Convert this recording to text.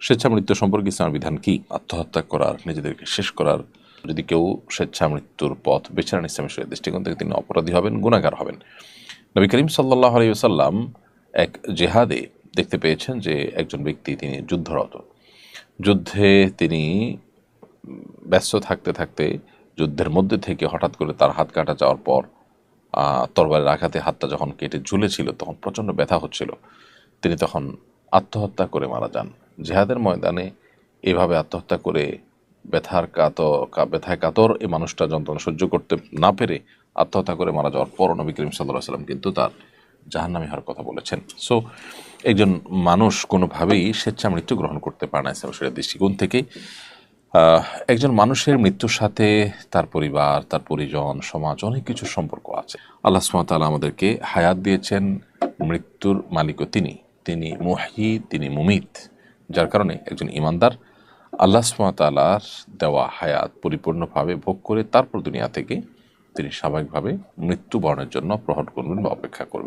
স্বেচ্ছা মৃত্যু সম্পর্কে ইসলামের বিধান কি? আত্মহত্যা করার, নিজেদেরকে শেষ করার। যদি কেউ স্বেচ্ছা মৃত্যুর পথ বেছে নেন ইসলামের শরীয়ত দৃষ্টিকোণ থেকে, তিনি অপরাধী হবেন গুণাগার হবেন। নবী করিম সাল্লাহ আলাইসাল্লাম এক জেহাদে দেখতে পেয়েছেন যে একজন ব্যক্তি তিনি যুদ্ধরত। যুদ্ধে তিনি ব্যস্ত থাকতে থাকতে, যুদ্ধের মধ্যে থেকে হঠাৎ করে তার হাত কাটা যাওয়ার পর তরবারের আঘাতে হাতটা যখন কেটে ঝুলেছিল, তখন প্রচণ্ড ব্যথা হচ্ছিল। তিনি তখন আত্মহত্যা করে মারা যান। জেহাদের ময়দানে এভাবে আত্মহত্যা করে ব্যথার কাত কা- ব্যথায় কাতর এই মানুষটা যন্ত্রণা সহ্য করতে না পেরে আত্মহত্যা করে মারা যাওয়ার পর নবী করিম সাল্লাহ সাল্লাম কিন্তু তার জাহান্নামী হওয়ার কথা বলেছেন। সো একজন মানুষ কোনোভাবেই স্বেচ্ছা মৃত্যু গ্রহণ করতে পারে না ইসলাম শরীয়তের দৃষ্টিকোণ থেকে। একজন মানুষের মৃত্যুর সাথে তার পরিবার, তার পরিজন, সমাজ অনেক কিছু সম্পর্ক আছে। আল্লাহ সুমতাল্লাহ আমাদেরকে হায়াত দিয়েছেন, মৃত্যুর মালিকও তিনি। তিনি মুহি, তিনি মুমিত। যার কারণে একজন ইমানদার আল্লাহ সুমতালার দেওয়া হায়াত পরিপূর্ণভাবে ভোগ করে তারপর দুনিয়া থেকে তিনি স্বাভাবিকভাবে মৃত্যুবরণের জন্য প্রহট করবেন বা অপেক্ষা করবেন।